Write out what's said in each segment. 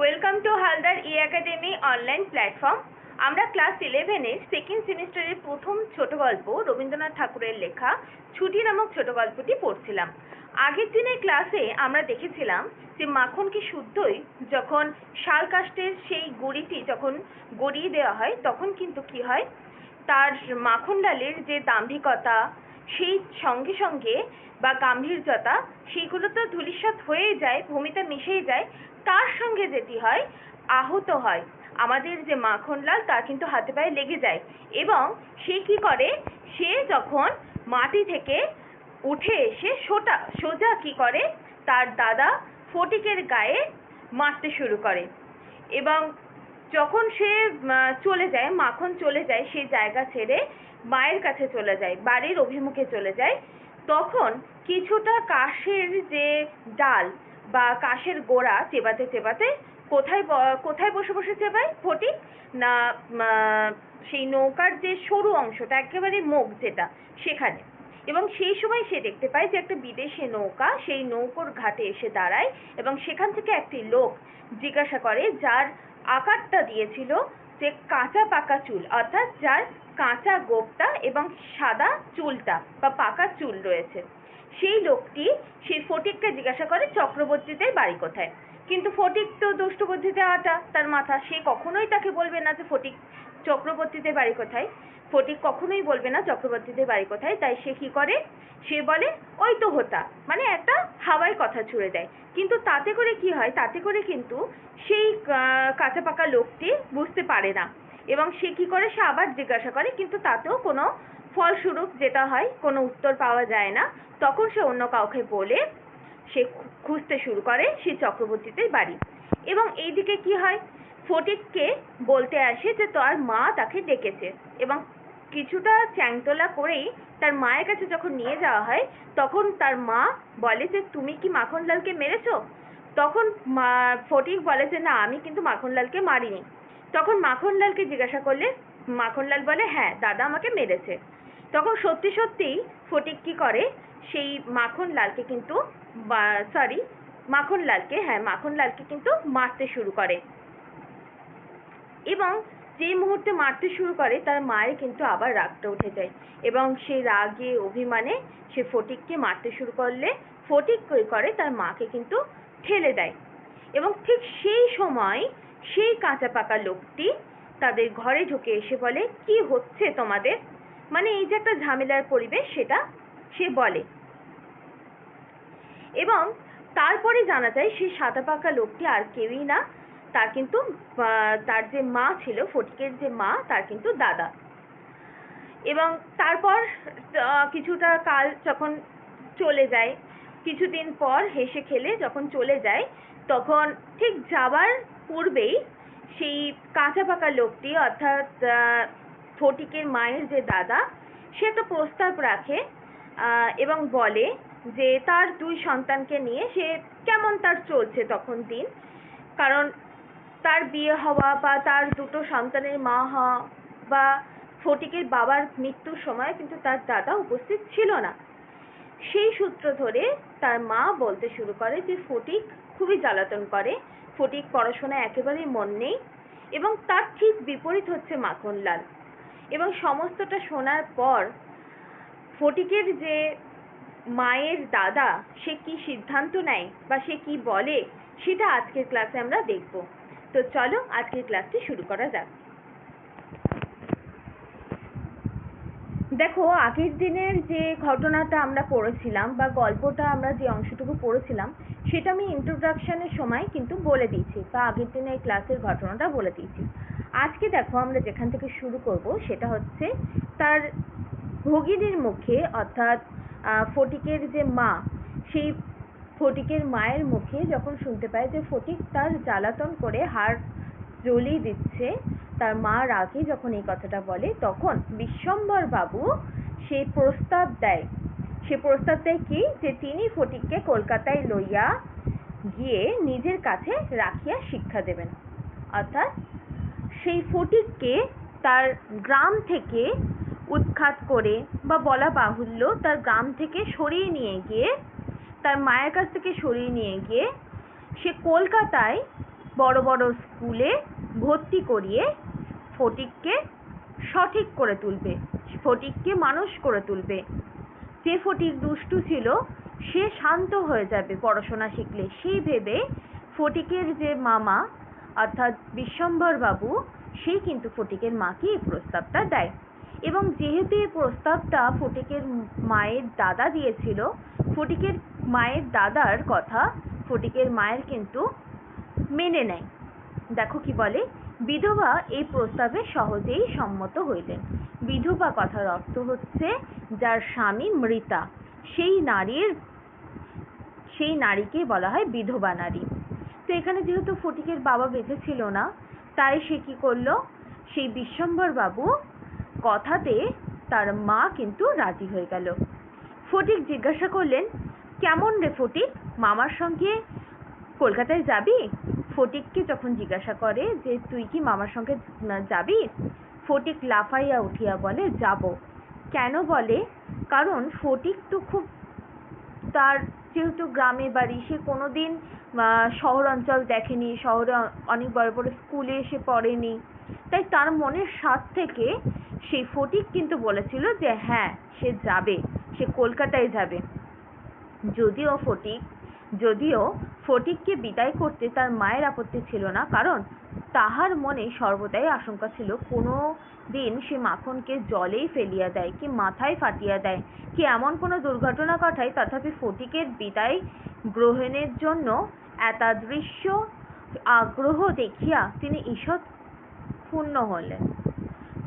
Welcome to Haldar E academy online platform আমরা class ইলেভেনের second সেমিস্টারের প্রথম ছোট গল্প রবীন্দ্রনাথ ঠাকুরের লেখা ছুটি নামক ছোট গল্পটি পড়ছিলাম। আগের দিনের ক্লাসে আমরা দেখেছিলাম যে মাখনকে শুদ্ধই যখন শাল কাষ্টের সেই গড়িটি যখন গড়িয়ে দেওয়া হয় তখন কিন্তু কি হয়? তার মাখন ডালের যে দাম্ভিকতা, সেই সঙ্গে সঙ্গে বা গাম্ভীর্যতা, সেইগুলো তো ধূলিসাৎ হয়ে যায়, ভূমিতে মিশেই যায় তার সঙ্গে যেটি হয়, আহত হয়। আমাদের যে মাখনলাল তার কিন্তু হাতে পায়ে লেগে যায়। এবং সে কি করে? সে যখন মাটি থেকে উঠে এসে সোটা, সোজা কি করে? তার দাদা ফটিকের গায়ে মারতে শুরু করে। এবং যখন সে চলে যায়, মাখন চলে যায় সেই জায়গা ছেড়ে মায়ের কাছে চলে যায়, বাড়ির অভিমুখে চলে যায়, তখন কিছুটা কাশের যে ডাল বা কাশের গোড়া চেবাতে চেবাতে কোথায় কোথায় বসে বসে চেবায় ফটিক না সেই নৌকার যে সরু অংশটা, একেবারে মুখ যেটা, সেখানে। এবং সেই সময় সে দেখতে পায় যে একটা বিদেশি নৌকা সেই নৌকোর ঘাটে এসে দাঁড়ায় এবং সেখান থেকে একটি লোক জিজ্ঞাসা করে যার আকারটা দিয়েছিল যে কাঁচা পাকা চুল, অর্থাৎ যার কাঁচা গোপটা এবং সাদা চুলটা বা পাকা চুল রয়েছে। সেই লোকটি সেই ফটিককে জিজ্ঞাসা করে, চক্রবর্তীদের বাড়ি কোথায়? কিন্তু ফটিক তো দুষ্টু বুদ্ধিতে আটা, তার মাথা, সে কখনোই তাকে বলবে না যে, ফটিক, চক্রবর্তীদের বাড়ি কোথায়? ফটিক কখনোই বলবে না, চক্রবর্তীদের বাড়ি কোথায়? তাই সে কি করে? সে বলে, ওই তো হোতা। মানে একটা হাওয়ায় কথা ছুড়ে দেয়। কিন্তু তাতে করে কি হয়? তাতে করে কিন্তু সেই কাঁচা পাকা লোকটি বুঝতে পারে না। এবং সে কি করে? সে আবার জিজ্ঞাসা করে, কিন্তু তাতেও কোনো ফলস্বরূপ যেটা হয়, কোনো উত্তর পাওয়া যায় না। তখন সে অন্য কাউকে বলে সে খুঁজতে শুরু করে সেই চক্রবর্তীদের বাড়ি। এবং এইদিকে কি হয়? ফটিককে বলতে আসে যে তার মা তাকে ডেকেছে এবং কিছুটা চ্যাংতলা করেই তার মায়ের কাছে যখন নিয়ে যাওয়া হয়, তখন তার মা বলে যে, তুমি কি মাখনলালকে মেরেছো? তখন ফটিক বলে যে, না, আমি কিন্তু মাখনলালকে মারিনি। তখন মাখনলালকে জিজ্ঞাসা করলে, মাখনলাল বলে হ্যাঁ দাদা আমাকে মেরেছে। তখন সত্যি সত্যিই ফটিক কি করে? সেই মাখনলালকে কিন্তু সরি মাখনলালকে হ্যাঁ মাখনলালকে কিন্তু মারতে শুরু করে। এবং যে মুহূর্তে মারতে শুরু করে, তার মায়ের কিন্তু আবার রাগটা উঠে যায়। এবং সেই রাগে, অভিমানে সে ফটিককে মারতে শুরু করলে, ফটিক করে? তার মাকে কিন্তু ঠেলে দেয়। এবং ঠিক সেই সময় সেই কাঁচা পাকা লোকটি তাদের ঘরে ঢুকে এসে বলে, কি হচ্ছে তোমাদের? মানে এই যে একটা ঝামেলার পরিবেশ, সেটা সে বলে। এবং তারপরে জানা যায় সেই সাদা পাকা লোকটি আর কেউই না। তার কিন্তু তার যে মা ছিল, ফটিকের যে মা, তার কিন্তু দাদা। এবং তারপর কিছুটা কাল যখন চলে যায়, কিছুদিন পর হেসে খেলে যখন চলে যায়, তখন ঠিক যাবার পূর্বেই সেই কাঁচা পাকা লোকটি, অর্থাৎ আহ, ফটিকের মায়ের যে দাদা সে তো প্রস্তাব রাখে এবং বলে যে তার দুই সন্তানকে নিয়ে সে কেমন তার চলছে তখন দিন। কারণ তার বিয়ে হওয়া বা তার দুটো সন্তানের মা হওয়া বা ফটিকের বাবার মৃত্যুর সময় কিন্তু তার দাদা উপস্থিত ছিল না। সেই সূত্র ধরে তার মা বলতে শুরু করে যে ফটিক খুবই জ্বালাতন করে ফটিক পড়াশোনায় একেবারেই মন নেই এবং তার ঠিক বিপরীত হচ্ছে মাখনলাল এবং সমস্তটা শোনার পর ফটিকের যে মায়ের দাদা, সে কি সিদ্ধান্ত নেয় বা সে কি বলে, সেটা আজকের ক্লাসে আমরা দেখব। তো চলো আজকের ক্লাসটি শুরু করা যাক। দেখো, আগের দিনের যে ঘটনাটা আমরা পড়েছিলাম বা গল্পটা আমরা যে অংশটুকু পড়েছিলাম, সেটা আমি ইন্ট্রোডাকশনের সময় কিন্তু বলে দিয়েছি বা আগের দিনের ক্লাসের ঘটনাটা বলে দিয়েছি। আজকে দেখো আমরা যেখান থেকে শুরু করব, সেটা হচ্ছে তার ভগিনীর মুখে, অর্থাৎ ফটিকের যে মা, সেই ফটিকের মায়ের মুখে যখন শুনতে পায় যে ফটিক তার জ্বালাতন করে হাড় জ্বলিয়ে দিচ্ছে, তার মা রাগে যখন এই কথাটা বলে, তখন বিশ্বম্বর বাবু সেই প্রস্তাব দেয়। সে প্রস্তাব দেয় কি? যে তিনি ফটিককে কলকাতায় লইয়া গিয়ে নিজের কাছে রাখিয়া শিক্ষা দেবেন। অর্থাৎ সেই ফটিককে তার গ্রাম থেকে উৎখাত করে বা বলা বাহুল্য তার গ্রাম থেকে সরিয়ে নিয়ে গিয়ে, তার মায়ের কাছ থেকে সরিয়ে নিয়ে গিয়ে সে কলকাতায় বড় বড় স্কুলে ভর্তি করিয়ে ফটিককে সঠিক করে তুলবে, ফটিককে মানুষ করে তুলবে। যে ফটিক দুষ্টু ছিল, সে শান্ত হয়ে যাবে পড়াশোনা শিখলে। সেই ভেবে ফটিকের যে মামা অর্থাৎ বিশ্বম্বর বাবু, সেই কিন্তু ফটিকের মাকে এই প্রস্তাবটা দেয়। এবং যেহেতু এই প্রস্তাবটা ফটিকের মায়ের দাদা দিয়েছিল, ফটিকের মায়ের দাদার কথা ফটিকের মায়ের কিন্তু মেনে নেয়। দেখো কি বলে, বিধবা এই প্রস্তাবে সহজেই সম্মত হইলেন। বিধবা কথার অর্থ হচ্ছে যার স্বামী মৃতা, সেই নারীর, সেই নারীকে বলা হয় বিধবা নারী। তো এখানে যেহেতু ফটিকের বাবা বেঁচে ছিল না, তাই সে কি করল? সেই বিশ্বম্বর বাবু কথাতে তার মা কিন্তু রাজি হয়ে গেল। ফটিক জিজ্ঞাসা করলেন, কেমন রে ফটিক? মামার সঙ্গে কলকাতায় যাবি? ফটিককে যখন জিজ্ঞাসা করে যে, তুই কি মামার সঙ্গে যাবি? ফটিক লাফাইয়া উঠিয়া বলে, যাব। কেন বলে? কারণ ফটিক তো খুব তার যেহেতু গ্রামে বাড়ি, সে কোনোদিন শহর অঞ্চল দেখেনি, শহরে অনেক বড় বড় স্কুলে সে পড়েনি। তাই তার মনের স্বাদ থেকে সেই ফটিক কিন্তু বলেছিল যে হ্যাঁ সে যাবে, সে কলকাতায় যাবে। যদিও ফটিক, যদিও ফটিককে বিদায় করতে তার মায়ের আপত্তি ছিল না, কারণ তাহার মনে সর্বদাই আশঙ্কা ছিল, কোনো দিন সে মাখনকে জলেই ফেলিয়া দেয় কি মাথায় ফাটিয়া দেয়। কি এমন কোনো দুর্ঘটনা ঘটায়, তথাপি ফটিকের বিদায় গ্রহণের জন্য এতাদৃশ্য আগ্রহ দেখিয়া তিনি ঈষৎ ক্ষুণ্ণ হলেন।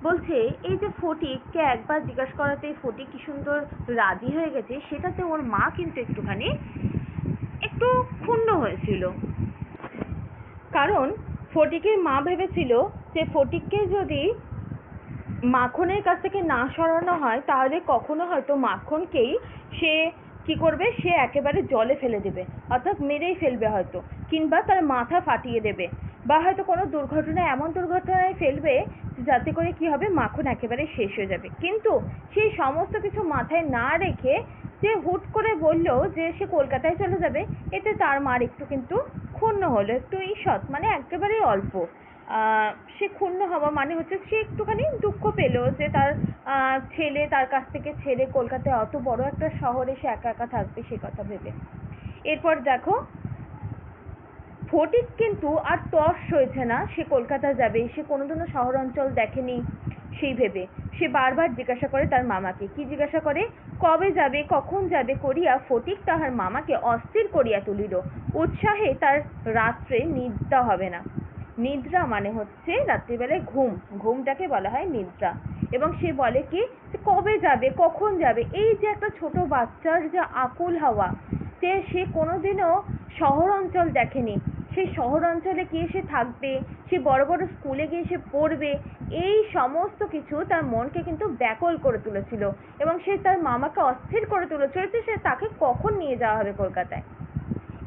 বলছে, এই যে ফটিককে একবার জিজ্ঞাসা করাতেই ফটিক কি সুন্দর রাজি হয়ে গেছে, সেটাতে ওর মা কিন্তু একটুখানি, একটু ক্ষুণ্ণ হয়েছিল। কারণ ফটিকের মা ভেবেছিল যে ফটিককে যদি মাখনের কাছ থেকে না সরানো হয়, তাহলে কখনো হয়তো মাখনকেই সে কি করবে? সে একেবারে জলে ফেলে দেবে, অর্থাৎ মেরেই ফেলবে হয়তো, কিংবা তার মাথা ফাটিয়ে দেবে, বা হয়তো কোনো দুর্ঘটনা, এমন দুর্ঘটনায় ফেলবে যাতে করে কি হবে? মাখন একেবারে শেষ হয়ে যাবে। কিন্তু সেই সমস্ত কিছু মাথায় না রেখে সে হুট করে বলল যে সে কলকাতায় চলে যাবে, এতে তার মার একটু কিন্তু ক্ষুণ্ণ হলো, একটু ঈষৎ মানে একেবারেই অল্প। আহ, সে ক্ষুণ্ণ হওয়া মানে হচ্ছে সে একটুখানি দুঃখ পেল যে তার, আহ, ছেলে তার কাছ থেকে ছেড়ে কলকাতায় অত বড় একটা শহরে সে একা একা থাকবে সে কথা ভেবে। এরপর দেখো, ফটিক কিন্তু আর তর্স হয়েছে না, সে কলকাতা যাবে, সে কোনোদিনও শহর অঞ্চল দেখেনি সেই ভেবে। সে বারবার জিজ্ঞাসা করে তার মামাকে, কি জিজ্ঞাসা করে? কবে যাবে, কখন যাবে করিয়া ফটিক তাহার মামাকে অস্থির করিয়া তুলিল। উৎসাহে তার রাত্রে নিদ্রা হবে না। নিদ্রা মানে হচ্ছে রাত্রিবেলায় ঘুম। ঘুমটাকে বলা হয় নিদ্রা। এবং সে বলে কি কবে যাবে? কখন যাবে? এই যে একটা ছোট বাচ্চার যে আকুল হওয়া, সে সে কোনোদিনও শহর অঞ্চল দেখেনি। সে শহর অঞ্চলে গিয়ে সে থাকবে, সে বড় বড় স্কুলে গিয়ে সে পড়বে, এই সমস্ত কিছু তার মনকে কিন্তু ব্যাকুল করে তুলেছিল। এবং সে তার মামাকে অস্থির করে তুলেছিল যে সে তাকে কখন নিয়ে যাওয়া হবে কলকাতায়।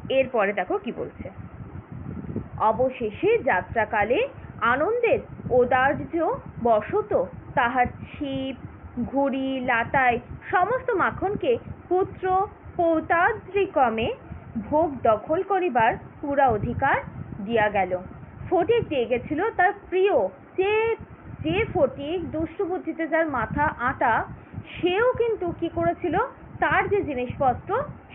এরপরে দেখো কি বলছে। অবশেষে যাত্রাকালে আনন্দের ঔদার্য বশত তাহার ছিপ, ঘুড়ি লাটাই সমস্ত মাখনকে পুত্র পৌতাদ্রিক্রমে ভোগ দখল করিবার পুরা অধিকার দিয়া গেল। ফটিক দিয়ে গেছিল তার প্রিয়, যে যে ফটিক দুষ্টু বুদ্ধিতে যার মাথা আটা, সেও কিন্তু কি করেছিল? তার যে জিনিসপত্র,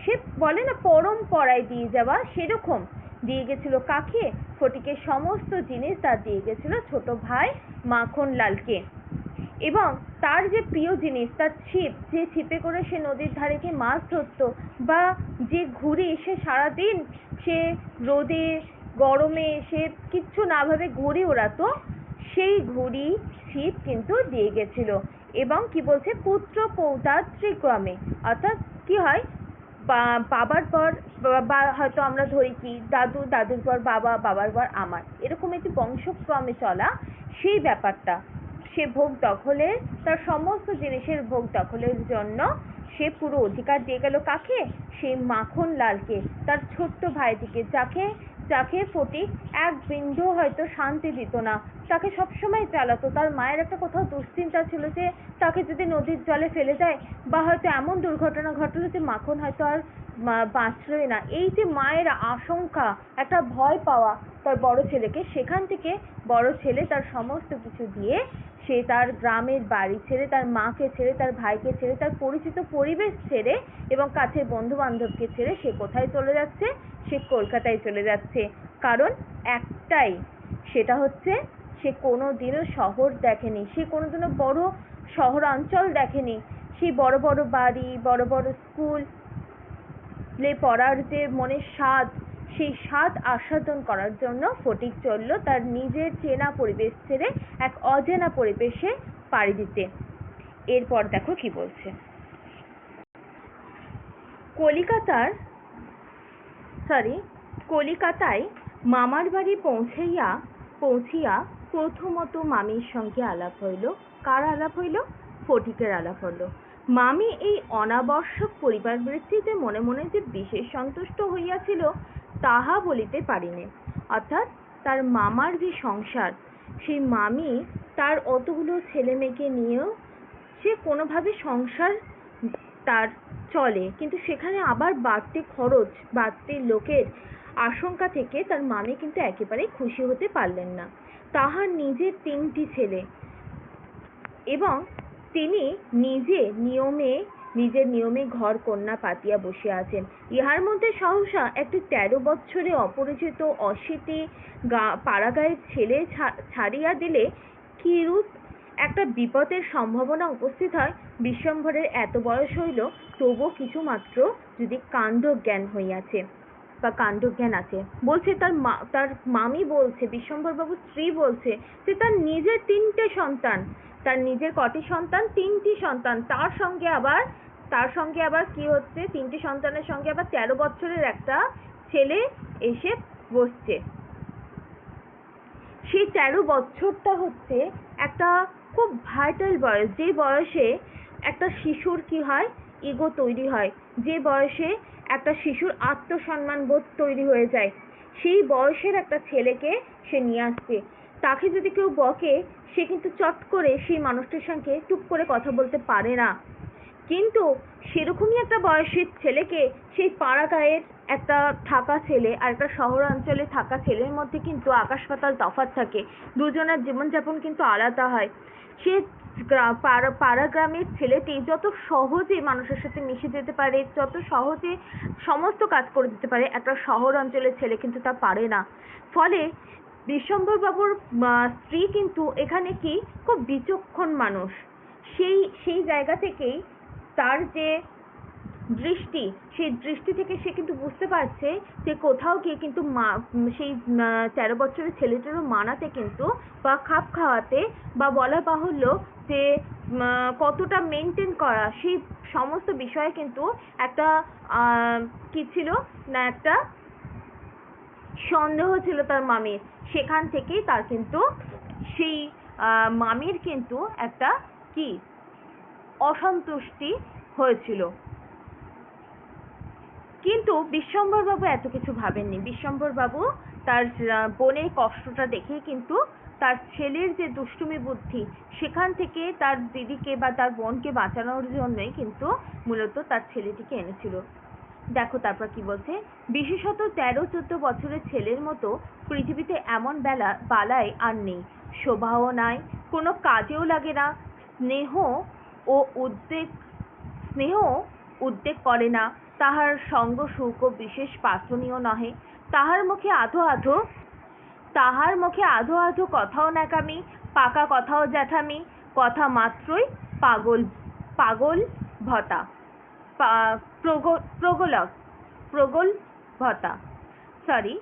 সে বলে না, পরম্পরায় দিয়ে যাওয়া সেরকম দিয়ে গেছিল কাকে? ফটিকের সমস্ত জিনিস তার দিয়ে গেছিল ছোট ভাই মাখনলালকে। এবং তার যে প্রিয় জিনিস, তার ছিপ, যে ছিপে করে সে নদীর ধারে গিয়ে মাছ ধরতো বা যে ঘুড়ি সে সারাদিন সে রোদে, গরমে সে কিচ্ছু না ভাবে ঘুড়ি ওড়াতো, সেই ঘুড়ি, ছিপ কিন্তু দিয়ে গেছিল। এবং কি বলছে? পুত্র পৌতাত্রিক্রমে অর্থাৎ কি হয়? বাবার পর, বা- হয়তো আমরা ধরি কি, দাদু, দাদুর পর বাবা, বাবার পর আমার। এরকম একটি বংশক্রমে চলা সেই ব্যাপারটা, সে ভোগ দখলে তার সমস্ত জিনিসের ভোগ দখলের জন্য সে পুরো অধিকার দিয়ে গেল কাকে? সেই মাখন লালকে, তার ছোট্ট ভাইটিকে, যাকে যাকে ফটিক এক বিন্দু হয়তো শান্তি দিত না। তাকে সবসময় জ্বালাতো তার মায়ের একটা কোথাও দুশ্চিন্তা ছিল যে তাকে যদি নদীর জলে ফেলে দেয় বা হয়তো এমন দুর্ঘটনা ঘটলো যে মাখন হয়তো আর বাঁচলই না। এই যে মায়ের আশঙ্কা, একটা ভয় পাওয়া তার বড় ছেলেকে, সেখান থেকে বড় ছেলে তার সমস্ত কিছু দিয়ে সে তার গ্রামের বাড়ি ছেড়ে, তার মাকে ছেড়ে, তার ভাইকে ছেড়ে, তার পরিচিত পরিবেশ ছেড়ে এবং কাছের বন্ধু বান্ধবকে ছেড়ে সে কোথায় চলে যাচ্ছে? সে কলকাতায় চলে যাচ্ছে। কারণ একটাই, সেটা হচ্ছে সে কোনো দিনও শহর দেখেনি। সে কোনোদিনও বড় শহরাঞ্চল দেখেনি। সেই বড় বড় বাড়ি, বড় বড় স্কুল পড়ার যে মনের স্বাদ সেই স্বাদ আস্বাদন করার জন্য ফটিক চলল তার নিজের চেনা পরিবেশ ছেড়ে এক অচেনা পরিবেশে পাড়ি দিতে। এরপর দেখো কি বলছে। কলিকাতার সরি কলিকাতায় মামার বাড়ি পৌঁছাইয়া, পৌঁছিয়া প্রথমত মামির সঙ্গে আলাপ হইল। কার আলাপ হইল? ফটিকের আলাপ হইল। মামি এই অনাবশ্যক পরিবার বৃত্তিতে মনে মনে যে বিশেষ সন্তুষ্ট হইয়াছিল তাহা বলিতে পারিনে। অর্থাৎ তার মামার যে সংসার, সেই মামি তার অতগুলো ছেলে মেয়েকে নিয়েও সে কোনোভাবে সংসার তার চলে। কিন্তু সেখানে আবার বাড়তি খরচ, বাড়তি লোকের আশঙ্কা থেকে তার মামি কিন্তু একেবারেই খুশি হতে পারলেন না। তাহার নিজের তিনটি ছেলে এবং তিনি নিজে নিয়মে নিজের নিয়মে ঘর কন্যা পাতিয়া বসে আছেন। ইহার মধ্যে সহসা একটি তেরো বৎসরে অপরিচিত অশীতি গা, পাড়াগাঁয়ের ছেলে ছাড়িয়া দিলে কিরূপ একটা বিপদের সম্ভাবনা উপস্থিত হয়? বিশ্বম্ভরের এত বয়স হইল তবুও কিছু মাত্র যদি কাণ্ড জ্ঞান হইয়াছে বা কাণ্ডজ্ঞান আছে। বলছে তার মা, তার মামি বলছে বিশ্বম্ভর বাবুর স্ত্রী বলছে যে তার নিজের তিনটে সন্তান, তার নিজের কটি সন্তান, তিনটি সন্তান, তার সঙ্গে আবার তার সঙ্গে আবার কি হচ্ছে? তিনটি সন্তানের সঙ্গে আবার তেরো বছরের একটা ছেলে এসে বসছে। সেই তেরো বছরটা হচ্ছে একটা খুব ভাইটাল বয়স। যে বয়সে একটা শিশুর কি হয়? ইগো তৈরি হয়। যে বয়সে একটা শিশুর আত্মসম্মান বোধ তৈরি হয়ে যায়, সেই বয়সের একটা ছেলেকে সে নিয়ে আসছে। তাকে যদি কেউ বকে, সে কিন্তু চট করে সেই মানুষটির সঙ্গে টুক করে কথা বলতে পারে না। কিন্তু সেরকমই একটা বয়সের ছেলেকে সেই পাড়া গাঁয়ের একটা থাকা ছেলে আর একটা শহরাঞ্চলে থাকা ছেলের মধ্যে কিন্তু আকাশ পাতাল তফাৎ থাকে। দুজনের জীবনযাপন কিন্তু আলাদা হয়। সে পাড়া পাড়া গ্রামের ছেলেটি যত সহজে মানুষের সাথে মিশে যেতে পারে, যত সহজে সমস্ত কাজ করে দিতে পারে, একটা শহর অঞ্চলের ছেলে কিন্তু তা পারে না। ফলে বিশ্বম্বর বাবুর স্ত্রী কিন্তু এখানে কি? খুব বিচক্ষণ মানুষ। সেই সেই জায়গা থেকেই তার যে দৃষ্টি, সেই দৃষ্টি থেকে সে কিন্তু বুঝতে পারছে যে কোথাও গিয়ে কিন্তু মা, সেই তেরো বছরের ছেলেটারও মানাতে কিন্তু বা খাপ খাওয়াতে বা বলা বাহুল্য যে কতটা মেনটেন করা, সেই সমস্ত বিষয়ে কিন্তু একটা কি ছিল না, একটা সন্দেহ ছিল তার মামির। সেখান থেকেই তার কিন্তু সেই মামির কিন্তু একটা কি অসন্তুষ্টি হয়েছিল। কিন্তু বিশ্বম্বর বাবু এত কিছু ভাবেননি। বিশ্বম্বর বাবু তার বোনের কষ্টটা দেখে কিন্তু তার ছেলের যে দুষ্টুমি বুদ্ধি, সেখান থেকে তার দিদিকে বা তার বোনকে বাঁচানোর জন্যই কিন্তু মূলত তার ছেলেটিকে এনেছিল। দেখো তারপর কি বলছে, বিশেষত তেরো, চোদ্দ বছরের ছেলের মতো পৃথিবীতে এমন বেলা, বালায় আর নেই। শোভাও নাই, কোনো কাজেও লাগে না, স্নেহ ও উদ্বেগ, স্নেহ উদ্বেগ করে না। তাহার সঙ্গ সুখ বিশেষ পাথনীয় নহে। তাহার মুখে আধো আধো, তাহার মুখে আধো আধো কথাও ন্যাকামি, পাকা কথাও জ্যাঠামি, কথা মাত্রই পাগল পাগল ভতা প্রগলক, প্রগল ভতা। সরি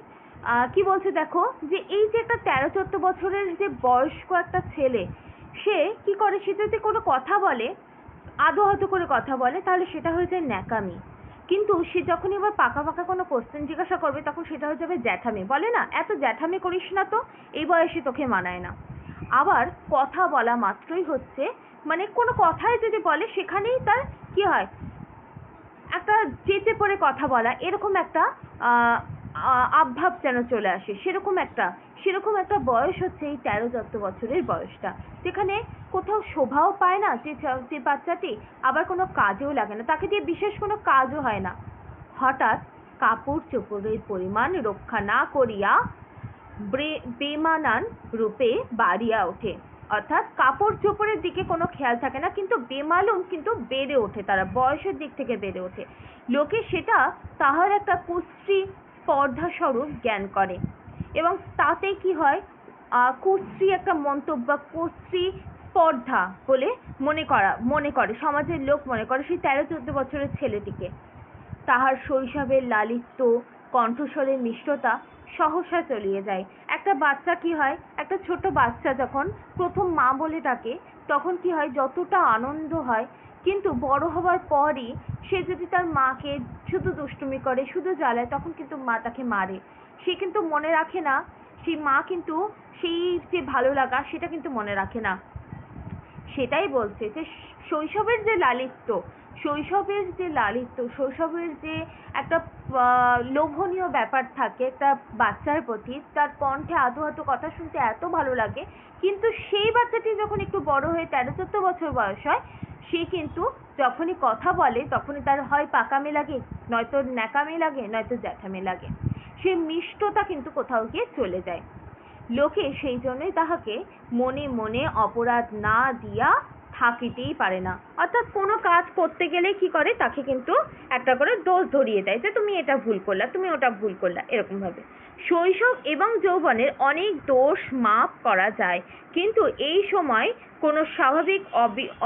কি বলছে দেখো? যে এই যে একটা তেরো চোদ্দ বছরের যে বয়স্ক একটা ছেলে সে কি করে? সে যদি কোনো কথা বলে, আদো আদো করে কথা বলে, তাহলে সেটা হয়ে যায় ন্যাকামি। কিন্তু সে যখন এবার পাকা পাকা কোনো কোশ্চেন জিজ্ঞাসা করবে, তখন সেটা হয়ে যাবে জ্যাঠামি। বলে না, এত জ্যাঠামি করিস না তো, এই বয়সে তোকে মানায় না। আবার কথা বলা মাত্রই হচ্ছে মানে কোনো কথাই যদি বলে, সেখানেই তার কি হয়? একটা চেপে পড়ে কথা বলা, এরকম একটা আবভাব যেন চলে আসে। সেরকম একটা সেরকম একটা বয়স হচ্ছে এই তেরো চোদ্দ বছরের বয়সটা। যেখানে কোথাও শোভাও পায় না, যে যে বাচ্চাটি আবার কোনো কাজেও লাগে না। তাকে দিয়ে বিশেষ কোনো কাজও হয় না। হঠাৎ কাপড় চোপড়ের পরিমাণ রক্ষা না করিয়া বেমানান রূপে বাড়িয়া ওঠে। অর্থাৎ কাপড় চোপড়ের দিকে কোনো খেয়াল থাকে না, কিন্তু বেমালুম কিন্তু বেড়ে ওঠে। তারা বয়সের দিক থেকে বেড়ে ওঠে। লোকে সেটা তাহার একটা কুশ্রী স্পর্ধা স্বরূপ জ্ঞান করে। এবং তাতে কি হয়? কুশ্রী একটা মন্তব্য বা কুশ্রী স্পর্ধা বলে মনে করা, মনে করে, সমাজের লোক মনে করে সেই তেরো চোদ্দ বছরের ছেলেটিকে। তাহার শৈশবের লালিত্য, কণ্ঠস্বরের মিষ্টতা সহসা চলিয়ে যায়। একটা বাচ্চা কি হয়? একটা ছোট বাচ্চা যখন প্রথম মা বলে ডাকে, তখন কি হয়? যতটা আনন্দ হয় কিন্তু বড় হওয়ার পরই সে যদি তার মাকে শুধু দুষ্টুমি করে, শুধু জ্বালায়, তখন কিন্তু মা তাকে মারে। সে কিন্তু মনে রাখে না সেই মা কিন্তু সেই যে ভালো লাগা, সেটা কিন্তু মনে রাখে না। সেটাই বলছে যে শৈশবের যে লালিত্য, শৈশবের যে লালিত্য, শৈশবের যে একটা লোভনীয় ব্যাপার থাকে একটা বাচ্চার প্রতি, তার কণ্ঠে আধো আদো কথা শুনতে এত ভালো লাগে, কিন্তু সেই বাচ্চাটি যখন একটু বড় হয়ে তেরো, চোদ্দ বছর বয়স হয় সে কিন্তু যখনই কথা বলে তখনই তার হয় পাকামি লাগে, নয়তো ন্যাকামি লাগে, নয়তো জ্যাঠামি লাগে। সে মিষ্টতা কিন্তু কোথাও গিয়ে চলে যায়। লোকে সেই জন্যই তাহাকে মনে মনে অপরাধ না দিয়া থাকিতেই পারে না। অর্থাৎ কোনো কাজ করতে গেলে কি করে? তাকে কিন্তু একটা করে দোষ ধরিয়ে দেয় যে, তুমি এটা ভুল করলা, তুমি ওটা ভুল করলা। এরকম ভাবে। শৈশব এবং যৌবনের অনেক দোষ মাপ করা যায়। কিন্তু এই সময় কোনো স্বাভাবিক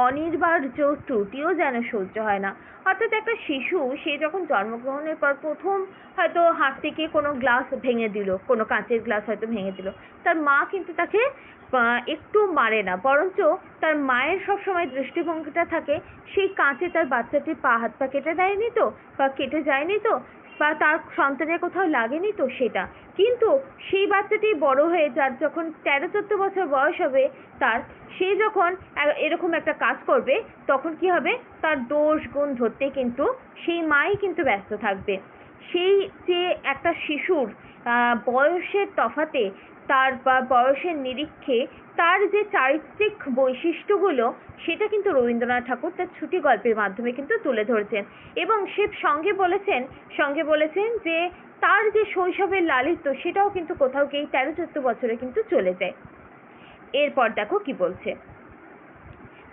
অনিবার্য ত্রুটিও যেন সহ্য হয় না। অর্থাৎ একটা শিশু, সে যখন জন্মগ্রহণের পর প্রথম হয়তো হাত থেকে কোনো গ্লাস ভেঙে দিল, কোনো কাঁচের গ্লাস হয়তো ভেঙে দিল, তার মা কিন্তু তাকে একটু মারে না। বরঞ্চ তার মায়ের সবসময় দৃষ্টিভঙ্গিটা থাকে, সেই কাঁচে তার বাচ্চাটির পা, হাত পা কেটে দেয়নি তো? বা কেটে যায়নি তো? বা তার সন্তানের কোথাও লাগেনি তো সেটা। কিন্তু সেই বাচ্চাটি বড় হয়ে যার যখন তেরো চোদ্দ বছর বয়স হবে, তার সে যখন এরকম একটা কাজ করবে, তখন কি হবে? তার দোষ, গুণ ধরতে কিন্তু সেই মাই কিন্তু ব্যস্ত থাকবে। সেই যে একটা শিশুর বয়সের তফাতে তার বা বয়সের নিরিখে তার যে চারিত্রিক বৈশিষ্ট্যগুলো, সেটা কিন্তু রবীন্দ্রনাথ ঠাকুর তার ছুটি গল্পের মাধ্যমে কিন্তু তুলে ধরেছেন। এবং সে সঙ্গে বলেছেন সঙ্গে বলেছেন যে তার যে শৈশবের লালিত্য, সেটাও কিন্তু কোথাও গিয়ে তেরো চোদ্দ বছরে কিন্তু চলে যায়। এরপর দেখো কি বলছে।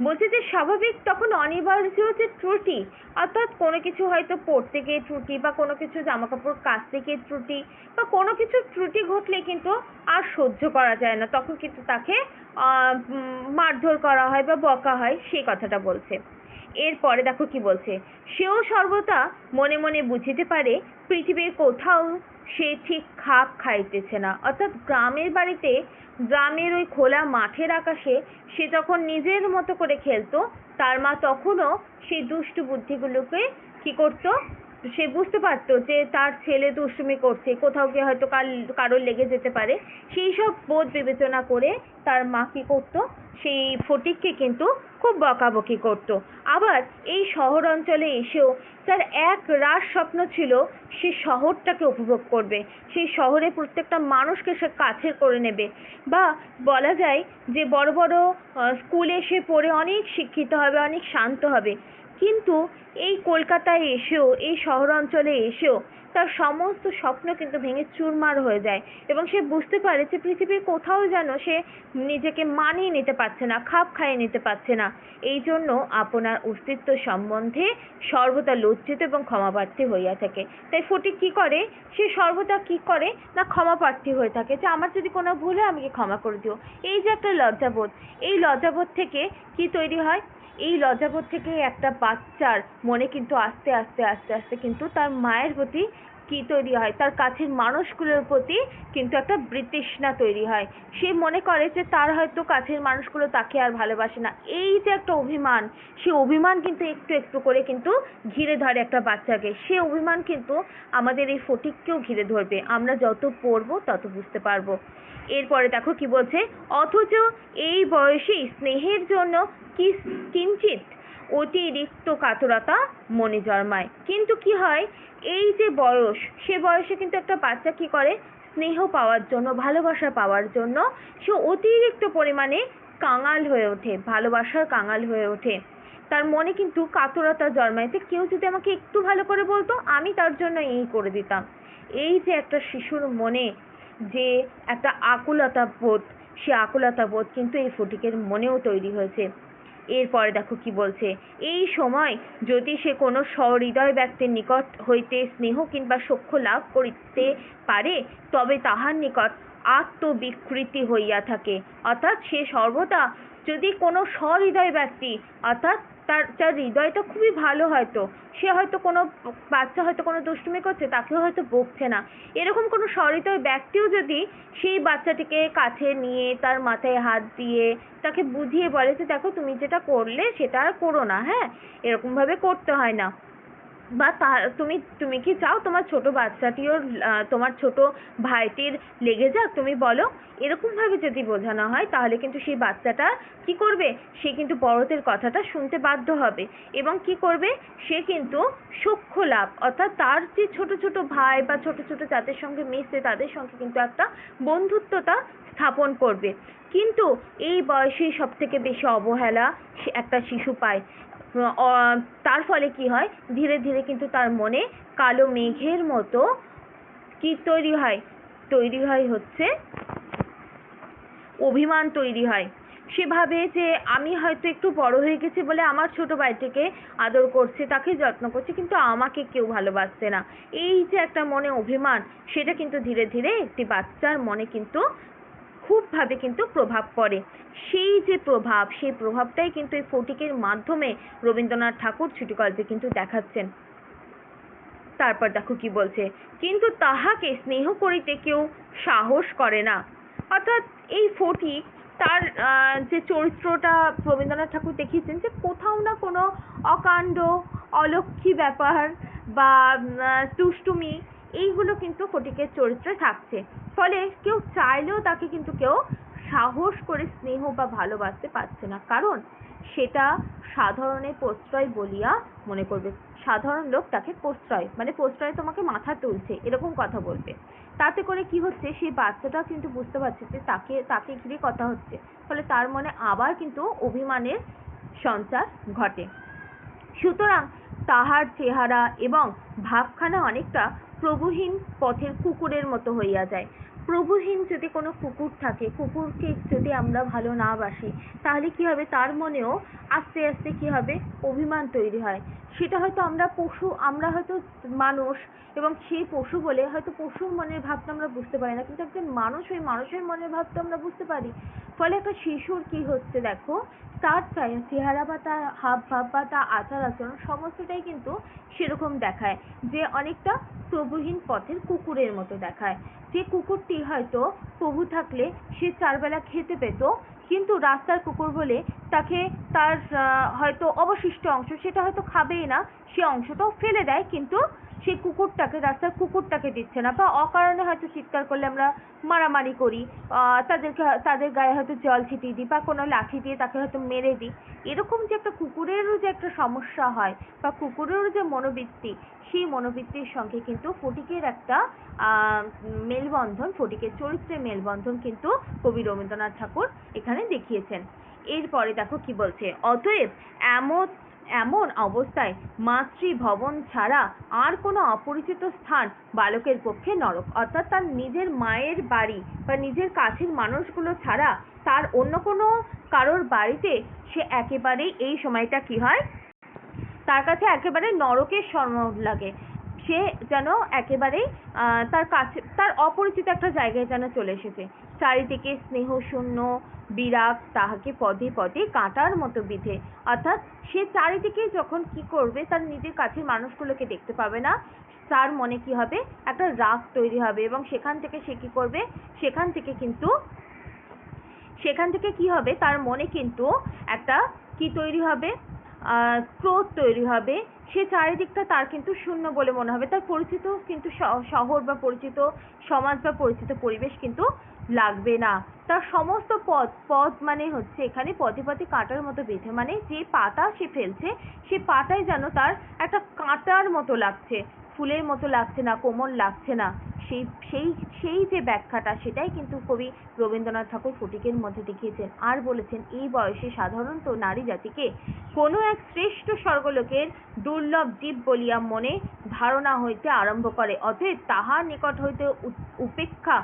বলছে যে স্বাভাবিক তখন অনিবার্য যে ত্রুটি, অর্থাৎ কোনো কিছু হয়তো পড়তে গিয়ে ত্রুটি বা কোনো কিছু জামা কাপড় কাচতে গিয়ে ত্রুটি বা কোনো কিছু ত্রুটি ঘটলে কিন্তু আর সহ্য করা যায় না। তখন কিন্তু তাকে মারধর করা হয় বা বকা হয়, সেই কথাটা বলছে। এরপরে দেখো কি বলছে, সেও সর্বদা মনে মনে বুঝিতে পারে পৃথিবীর কোথাও সে ঠিক খাপ খাইতেছে না। অর্থাৎ গ্রামের বাড়িতে গ্রামের ওই খোলা মাঠের আকাশে সে যখন নিজের মতো করে খেলতো, তার মা তখনও সেই দুষ্টু বুদ্ধিগুলোকে কি করতো? সে বুঝতে পারতো যে তার ছেলে দুষ্টুমি করছে, কোথাও গিয়ে হয়তো কাল, কারোর লেগে যেতে পারে। সেই সব বোধ বিবেচনা করে তার মা কি করতো? সেই ফটিককে কিন্তু খুব বকাবকি করতো। আবার এই শহর অঞ্চলে এসেও তার এক রাস স্বপ্ন ছিল সে শহরটাকে উপভোগ করবে। সেই শহরে প্রত্যেকটা মানুষকে সে কাছের করে নেবে। বা বলা যায় যে বড় বড় স্কুলে সে পড়ে অনেক শিক্ষিত হবে, অনেক শান্ত হবে। কিন্তু এই কলকাতায় এসেও, এই শহর অঞ্চলে এসেও তার সমস্ত স্বপ্ন কিন্তু ভেঙে চুরমার হয়ে যায় এবং সে বুঝতে পারে যে পৃথিবীর কোথাও যেন সে নিজেকে মানিয়ে নিতে পারছে না, খাপ খাইয়ে নিতে পারছে না। এই জন্য আপনার অস্তিত্ব সম্বন্ধে সর্বদা লজ্জিত এবং ক্ষমাপ্রার্থী হইয়া থাকে। তাই ফটিক কি করে? সে সর্বদা কি করে? না ক্ষমাপ্রার্থী হয়ে থাকে যে, আমার যদি কোনো ভুল হয়, আমাকে ক্ষমা করে দিও। এই যে একটা লজ্জাবোধ, এই লজ্জাবোধ থেকে কি তৈরি হয়? এই লজ্জাবোধ থেকে একটা বাচ্চার মনে কিন্তু আস্তে আস্তে আস্তে আস্তে কিন্তু তার মায়ের প্রতি কি তৈরি হয়? তার কাছের মানুষগুলোর প্রতি কিন্তু একটা বৃতৃষ্ণা তৈরি হয়। সে মনে করে যে তার হয়তো কাছের মানুষগুলো তাকে আর ভালোবাসে না। এই যে একটা অভিমান, সে অভিমান কিন্তু একটু একটু করে কিন্তু ঘিরে ধরে একটা বাচ্চাকে। সে অভিমান কিন্তু আমাদের এই ফটিককেও ঘিরে ধরবে। আমরা যত পড়ব তত বুঝতে পারব। এরপরে দেখো কি বলছে, অথচ এই বয়সেই স্নেহের জন্য কি কিঞ্চিত অতিরিক্ত কাতরতা মনে জন্মায়। কিন্তু কি হয় এই যে বয়স, সে বয়সে কিন্তু একটা বাচ্চা কি করে? স্নেহ পাওয়ার জন্য, ভালোবাসা পাওয়ার জন্য সে অতিরিক্ত পরিমাণে কাঙাল হয়ে ওঠে, ভালোবাসার কাঙাল হয়ে ওঠে। তার মনে কিন্তু কাতরতা জন্মায়। যে কেউ যদি আমাকে একটু ভালো করে বলতো, আমি তার জন্য এই করে দিতাম। এই যে একটা শিশুর মনে যে একটা আকুলতা বোধ, সে আকুলতা বোধ কিন্তু এই ফটিকের মনেও তৈরি হয়েছে। এরপরে দেখো কি বলছে, এই সময় যদি সে কোনো সহৃদয় ব্যক্তির নিকট হইতে স্নেহ কিংবা সখ্য লাভ করিতে পারে, তবে তাহার নিকট আত্মবিকৃতি হইয়া থাকে। অর্থাৎ সে সর্বদা যদি কোনো সহৃদয় ব্যক্তি, অর্থাৎ তার তার হৃদয়টা খুবই ভালো হয়তো। সে হয়তো কোনো বাচ্চা হয়তো কোনো দুষ্টুমি করছে, তাকেও হয়তো বকছে না। এরকম কোনো সহৃদয় ব্যক্তিও যদি সেই বাচ্চাটিকে কাছে নিয়ে, তার মাথায় হাত দিয়ে তাকে বুঝিয়ে বলে যে, দেখো, তুমি যেটা করলে সেটা আর করো না হ্যাঁ? এরকমভাবে করতে হয় না। বা তা, তুমি তুমি কি চাও তোমার ছোট বাচ্চাটিও তোমার ছোট ভাইটির লেগে যাক? তুমি বলো। এরকমভাবে যদি বোঝানো হয়, তাহলে কিন্তু সেই বাচ্চাটা কি করবে? সে কিন্তু বড়দের কথাটা শুনতে বাধ্য হবে। এবং কি করবে? সে কিন্তু সূক্ষ্ম লাভ। অর্থাৎ তার যে ছোট ছোট ভাই বা ছোট ছোট যাদের সঙ্গে মিশছে, তাদের সঙ্গে কিন্তু একটা বন্ধুত্বতা স্থাপন করবে। কিন্তু এই বয়সেই সব থেকে বেশি অবহেলা একটা শিশু পায়। তার ফলে কি হয়? ধীরে ধীরে কিন্তু তার মনে কালো মেঘের মতো কি তৈরি হয়? তৈরি হয় হচ্ছে অভিমান তৈরি হয়। সে ভাবে যে আমি হয়তো একটু বড় হয়ে গেছি বলে আমার ছোট ভাইটিকে আদর করছে, তাকে যত্ন করছে, কিন্তু আমাকে কেউ ভালোবাসছে না। এই যে একটা মনে অভিমান, সেটা কিন্তু ধীরে ধীরে একটি বাচ্চার মনে কিন্তু খুবভাবে কিন্তু প্রভাব পড়ে। সেই যে প্রভাব, সেই প্রভাবটাই কিন্তু এই ফটিকের মাধ্যমে রবীন্দ্রনাথ ঠাকুর ছুটিগল্পে কিন্তু দেখাচ্ছেন। তারপর দেখো কি বলছে, কিন্তু তাহাকে স্নেহ করিতে কেউ সাহস করে না। অর্থাৎ এই ফটিক তার যে চরিত্রটা রবীন্দ্রনাথ ঠাকুর দেখিয়েছেন যে কোথাও না কোনো অকাণ্ড, অলক্ষী ব্যাপার বা দুষ্টুমি এইগুলো কিন্তু ফটিকের চরিত্রে থাকছে। ফলে কেউ চাইলেও তাকে কিন্তু কেউ সাহস করে স্নেহ বা ভালোবাসতে পারছে না। কারণ সেটা সাধারণের প্রশ্রয় বলিয়া মনে করবে। সাধারণ লোক তাকে প্রশ্রয় মানে প্রশ্রয় তোমাকে মাথা তুলছে, এরকম কথা বলবে। তাতে করে কি হচ্ছে? সেই বাচ্চাটা কিন্তু বুঝতে পারছে যে তাকে তাকে ঘিরে কথা হচ্ছে। ফলে তার মনে আবার কিন্তু অভিমানের সঞ্চার ঘটে। সুতরাং তাহার চেহারা এবং ভাবখানা অনেকটা প্রভুহীন পথের কুকুরের মতো হইয়া যায়। প্রভুহীন যদি কোনো কুকুর থাকে, কুকুরকে যদি আমরা ভালো না বাসি, তাহলে কি হবে? তার মনেও আস্তে আস্তে কি হবে? অভিমান তৈরি হয়। সেটা হয়তো আমরা পশু, আমরা হয়তো মানুষ এবং সেই পশু বলে হয়তো পশুর মনের ভাবটা আমরা বুঝতে পারি না। কিন্তু একজন মানুষ ওই মানুষের মনের ভাবটা আমরা বুঝতে পারি। ফলে একটা শিশুর কি হচ্ছে দেখো, তার চেহারা বা তার হাব ভাব বা তার আচার আচরণ সমস্তটাই কিন্তু সেরকম দেখায়। যে অনেকটা প্রভুহীন পথের কুকুরের মতো দেখায়। যে কুকুরটি হয়তো প্রভু থাকলে সে চারবেলা খেতে পেত কিন্তু রাস্তার কুকুর বলে তাকে তার হয়তো অবশিষ্ট অংশ, সেটা হয়তো খাবেই না, সে অংশটাও ফেলে দেয়, কিন্তু সেই কুকুরটাকে, রাস্তার কুকুরটাকে দিচ্ছে না। বা অকারণে হয়তো চিৎকার করলে আমরা মারামারি করি তাদেরকে তাদের গায়ে হয়তো জল ছিটিয়ে দিই বা কোনো লাঠি দিয়ে তাকে হয়তো মেরে দিই। এরকম যে একটা কুকুরেরও যে একটা সমস্যা হয় বা কুকুরেরও যে মনোবৃত্তি, সেই মনোবৃত্তির সঙ্গে কিন্তু ফটিকের একটা মেলবন্ধন, ফটিকের চরিত্রের মেলবন্ধন কিন্তু কবি রবীন্দ্রনাথ ঠাকুর এখানে দেখিয়েছেন। এরপরে দেখো কি বলছে, অতএব এমন এমন অবস্থায় মাতৃভবন ছাড়া আর কোনো অপরিচিত স্থান বালকের পক্ষে নরক। অর্থাৎ তার নিজের মায়ের বাড়ি বা নিজের কাছের মানুষগুলো ছাড়া তার অন্য কোনো কারোর বাড়িতে সে একেবারেই এই সময়টা কি হয়? তার কাছে একেবারে নরকের সম লাগে। সে যেন একেবারেই তার কাছে, তার অপরিচিত একটা জায়গায় যেন চলে এসেছে। চারিদিকে স্নেহ শূন্য, বিরাগ তাহাকে পদে পদে কাঁটার মতো বিধে। অর্থাৎ সে চারিদিকে যখন কি করবে, তার নিজের কাছের মানুষগুলোকে দেখতে পাবে না। তার মনে কি হবে? একটা রাগ তৈরি হবে এবং সেখান থেকে সে কি করবে? সেখান থেকে কিন্তু, সেখান থেকে কি হবে? তার মনে কিন্তু একটা কি তৈরি হবে? ক্রোধ তৈরি হবে। সে চারিদিকটা তার কিন্তু শূন্য বলে মনে হবে। তার পরিচিত কিন্তু শহর বা পরিচিত সমাজ বা পরিচিত পরিবেশ কিন্তু লাগবে না। তার সমস্ত পথ পথ মানে হচ্ছে এখানে পথে পথে কাঁটার মতো বেঁধে মানে যে পাতা সে ফেলছে, সে পাতাই যেন তার একটা কাঁটার মতো লাগছে। ফুলের মতো লাগছে না, কোমল লাগছে না। সেই সেই সেই যে ব্যাখ্যাটা, সেটাই কিন্তু কবি রবীন্দ্রনাথ ঠাকুর ফটিকের মধ্যে দেখিয়েছেন। আর বলেছেন, এই বয়সে সাধারণত নারী জাতিকে কোনো এক শ্রেষ্ঠ স্বর্গলোকের দুর্লভ জীব বলিয়া মনে ধারণা হইতে আরম্ভ করে। অতএব তাহার নিকট হইতে উপেক্ষা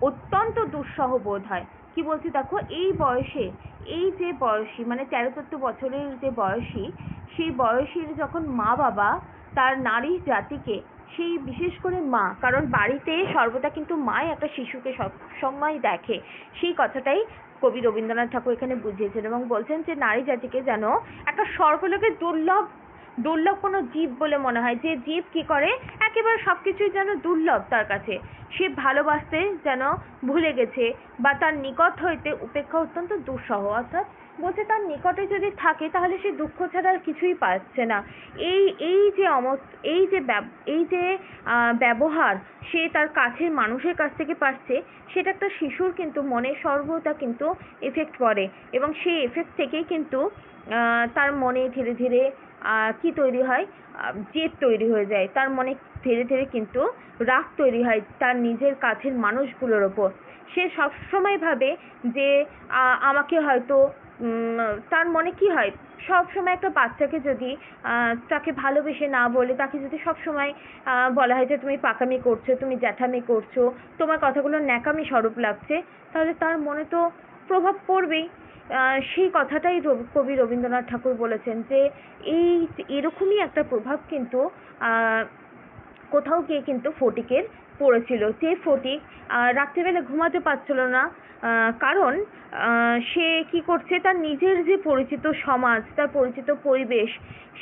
অত্যন্ত দুঃসহ বোধ হয়। কি বলছি দেখো, এই বয়সে, এই যে বয়সী মানে তেরো চোদ্দ বছরের যে বয়সী, সেই বয়সীর যখন মা বাবা তার নারী জাতিকে, সেই বিশেষ করে মা, কারণ বাড়িতে সর্বদা কিন্তু মাই একটা শিশুকে সব সময় দেখে, সেই কথাটাই কবি রবীন্দ্রনাথ ঠাকুর এখানে বুঝিয়েছেন এবং বলছেন যে নারী জাতিকে যেন একটা স্বর্গলোকের দুর্লভ দুর্লভ কোনো জীব বলে মনে হয়। যে জীব কি করে? একেবারে সবকিছুই যেন দুর্লভ তার কাছে। সে ভালোবাসতে যেন ভুলে গেছে বা তার নিকট হইতে উপেক্ষা অত্যন্ত দুঃসহ। অর্থাৎ বলছে তার নিকটে যদি থাকে তাহলে সে দুঃখ ছাড়া আর কিছুই পাচ্ছে না। এই এই যে অম এই যে এই যে ব্যবহার সে তার কাছের মানুষের কাছ থেকে পাচ্ছে, সেটা একটা শিশুর কিন্তু মনে সর্বদা কিন্তু এফেক্ট করে এবং সেই এফেক্ট থেকেই কিন্তু তার মনে ধীরে ধীরে কি তৈরি হয়? জেদ তৈরি হয়ে যায়। তার মনে ধীরে ধীরে কিন্তু রাগ তৈরি হয় তার নিজের কাছের মানুষগুলোর ওপর। সে সবসময় ভাবে যে আমাকে হয়তো তার মনে কি হয়? সব সময় একটা বাচ্চাকে যদি তাকে ভালোবেসে না বলে, তাকে যদি সব সময় বলা হয় যে, তুমি পাকামি করছ, তুমি জ্যাঠামি করছ, তোমার কথাগুলো ন্যাকামি স্বরূপ লাগছে, তাহলে তার মনে তো প্রভাব পড়বেই। সেই কথাটাই কবি রবীন্দ্রনাথ ঠাকুর বলেছেন যে এই এরকমই একটা প্রভাব কিন্তু কোথাও গিয়ে কিন্তু ফটিকের পড়েছিল। যে ফটিক রাত্রিবেলা ঘুমাতে পারছিল না কারণ সে কি করছে, তার নিজের যে পরিচিত সমাজ, তার পরিচিত পরিবেশ,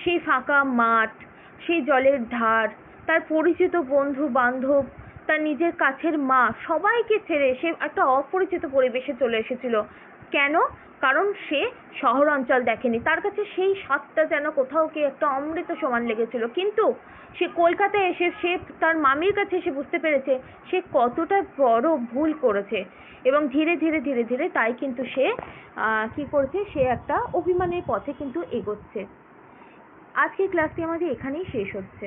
সেই ফাঁকা মাঠ, সেই জলের ধার, তার পরিচিত বন্ধু বান্ধব, তার নিজের কাছের মা, সবাইকে ছেড়ে সে একটা অপরিচিত পরিবেশে চলে এসেছিল। কেন? কারণ সে শহর অঞ্চল দেখেনি। তার কাছে সেই স্বাদটা যেন কোথাও কি একটা অমৃত সমান লেগেছিল। কিন্তু সে কলকাতায় এসে সে তার মামির কাছে এসে বুঝতে পেরেছে সে কতটা বড় ভুল করেছে। এবং ধীরে ধীরে ধীরে ধীরে তাই কিন্তু সে কি করছে? সে একটা অভিমানের পথে কিন্তু এগোচ্ছে। আজকের ক্লাসটি আমাদের এখানেই শেষ হচ্ছে।